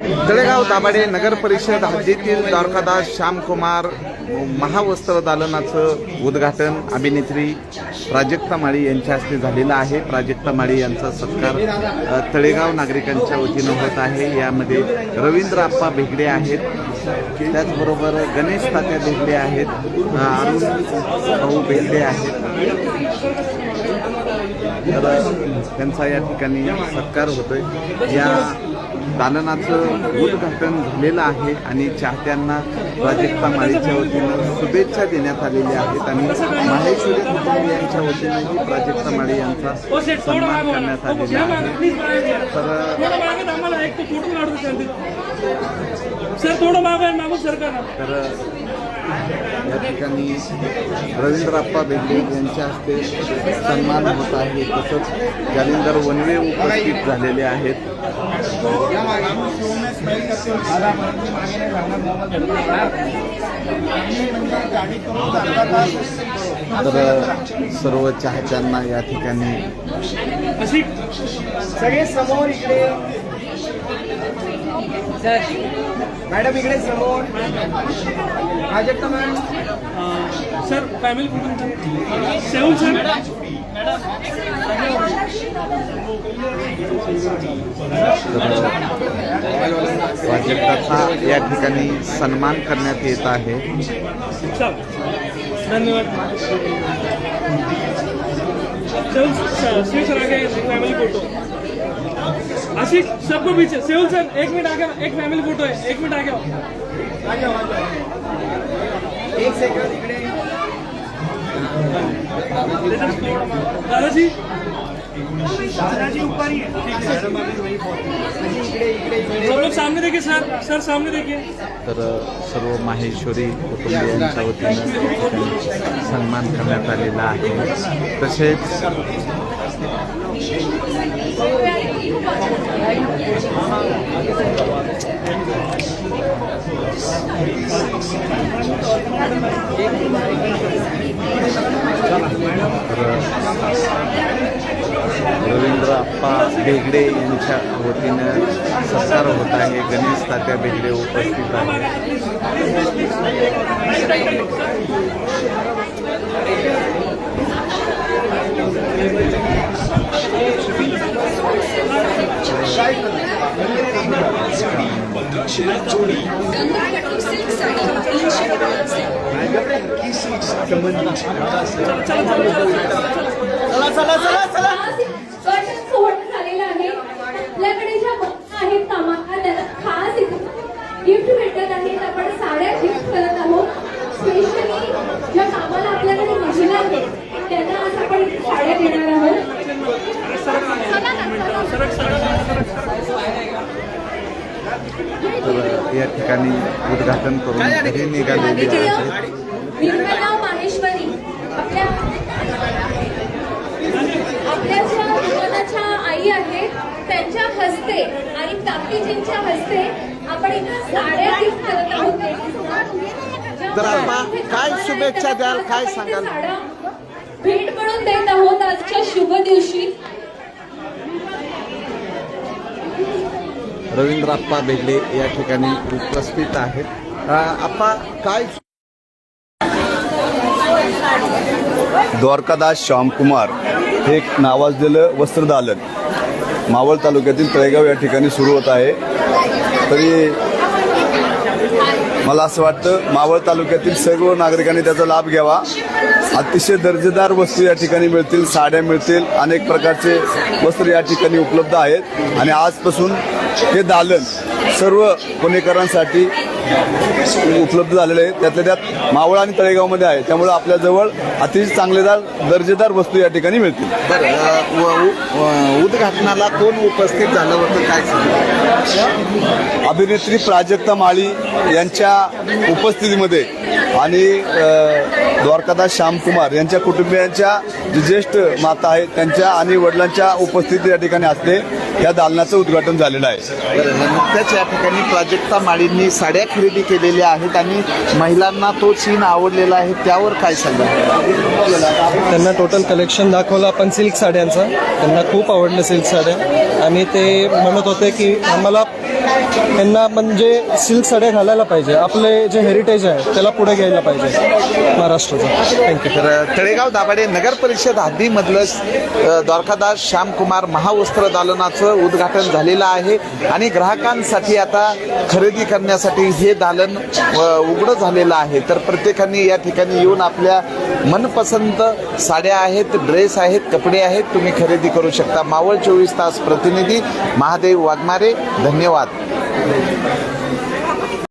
तळेगाव दाभाडे नगर परिषद हद्दीतील द्वारकादास श्यामकुमार महावस्त्र दालनाचं उद्घाटन अभिनेत्री प्राजक्ता माळी यांच्या हस्ते झालेलं आहे. प्राजक्ता माळी यांचा सत्कार तळेगाव नागरिकांच्या वतीनं होत आहे. यामध्ये रवींद्र आप्पा भेगडे आहेत. त्याचबरोबर गणेश तात्या भेगडे आहेत. अरुण भाऊ भेगडे आहेत. तर त्यांचा या ठिकाणी सत्कार होतोय. या दालनाचं उद्घाटन झालेलं आहे आणि चाहत्यांना प्राजक्ता माळीच्या वतीनं शुभेच्छा देण्यात आलेल्या आहेत. आणि माहेश्वरी कुटुंबियांच्या वतीनंही प्राजक्ता माळी यांचा सन्मान करण्यात आलेला आहे. तर या ठिकाणी रवींद्रप्पा बेगडे यांच्या हस्ते सन्मान होत आहे. तसंच जालिंदर वनवे उपस्थित झालेले आहेत. तर सर्व चाहत्यांना या ठिकाणी सगळे समोर इकडे मॅडम इकडे समोर. प्राजक्ता मॅम. सर फॅमिली कुठून सेवन सर. प्राजक्ताचा या ठिकाणी सन्मान करण्यात येत आहे. धन्यवाद. सर आगे फैमिली फोटो आशिक सबको पीछे। सेवन सर एक मिनट आगे एक फैमिली फ़ोटो है। एक मिनट आगे आओ। आ जाओ, एक सेकंद इकडे दादाजी? दादाजी ऊपर ही है. दादाजी इकडे इकडे इकडे. सब लोग सामने देखिए सर। सर सामने देखिए। तर सर्व माहेश्वरी कुटुंबियांच्या वतीनं सन्मान करण्यात आलेला आहे. तसेच रवींद्र आप्पा बेगडे यांच्या वतीनं सत्कार होत आहे. गणेश तात्या बेगडे उपस्थित आहेत. चला चला चला चला कर्टन सोडणं झालेलं आहे आपल्याकडे ज्या वस्तू आहेत कामाला त्याला खास गिफ्ट भेटत आहेत आपण साड्या गिफ्ट करत आहोत स्पेशली ज्या कामाला आपल्याकडे महिला आहेत त्यांना आज आपण इथे साड्या देणार आहोत तर या ठिकाणी उद्घाटन करून घरी निघालेले आहेत निर्मला माहेश्वरी आपल्या आपल्या ज्या निर्मलाच्या आई आहेत त्यांच्या हस्ते आणि तातीजींच्या हस्ते आपण इथे साड्या गिफ्ट करत आहोत काय शुभेच्छा द्याल? काय सांगाल? साड्या भेट म्हणून देत आहोत आजच्या शुभ दिवशी रवींद्र आप्पा बेगडे या ठिकाणी उपस्थित आहेत. आप्पा काय द्वारकादास श्यामकुमार हे एक नावाजलेलं वस्त्रदालन मावळ तालुक्यातील तळेगाव या ठिकाणी सुरू होत आहे. तरी मला असं वाटतं मावळ तालुक्यातील सर्व नागरिकांनी त्याचा लाभ घ्यावा. अतिशय दर्जेदार वस्तू या ठिकाणी मिळतील साड्या मिळतील अनेक प्रकारचे वस्त्र या ठिकाणी उपलब्ध आहेत. आणि आजपासून हे दालन सर्व पुणेकरांसाठी उपलब्ध झालेले आहे. त्यातल्या त्यात मावळ आणि तळेगावमध्ये आहे. त्यामुळे आपल्याजवळ अतिशय चांगलेदार दर्जेदार वस्तू या ठिकाणी मिळतील. बरं उद्घाटनाला कोण उपस्थित झालं होतं? काय अभिनेत्री प्राजक्ता माळी यांच्या उपस्थितीमध्ये आणि द्वारकादास श्यामकुमार यांच्या कुटुंबियांच्या जे ज्येष्ठ माता आहेत त्यांच्या आणि वडिलांच्या उपस्थिती या ठिकाणी असते. या दालनाचं उद्घाटन झालेलं आहे. नुकत्याच या ठिकाणी प्राजक्ता माळींनी साड्या खरेदी केलेल्या आहेत आणि महिलांना तो सीन आवडलेला आहे त्यावर काय सांगा? त्यांना टोटल कलेक्शन दाखवलं आपण सिल्क साड्यांचं. त्यांना खूप आवडलं सिल्क साड्या. आणि ते म्हणत होते की आम्हाला यांना म्हणजे सिल्क साड्या घालायला पाहिजे आपले जे हेरिटेज आहे त्याला पुढे घ्यायला पाहिजे. महाराष्ट्राचं थँक्यू तर तळेगाव दाभाडे नगर परिषद हद्दीमधलं द्वारकादास श्यामकुमार महावस्त्र दालनाचं उद्घाटन झालेलं आहे. आणि ग्राहकांसाठी आता खरेदी करण्यासाठी हे दालन उघडं झालेलं आहे. तर प्रत्येकाने या ठिकाणी येऊन आपल्या मनपसंत साड्या आहेत ड्रेस आहेत कपडे आहेत तुम्ही खरेदी करू शकता. मावळ चोवीस तास प्रतिनिधी महादेव वाघमारे. धन्यवाद.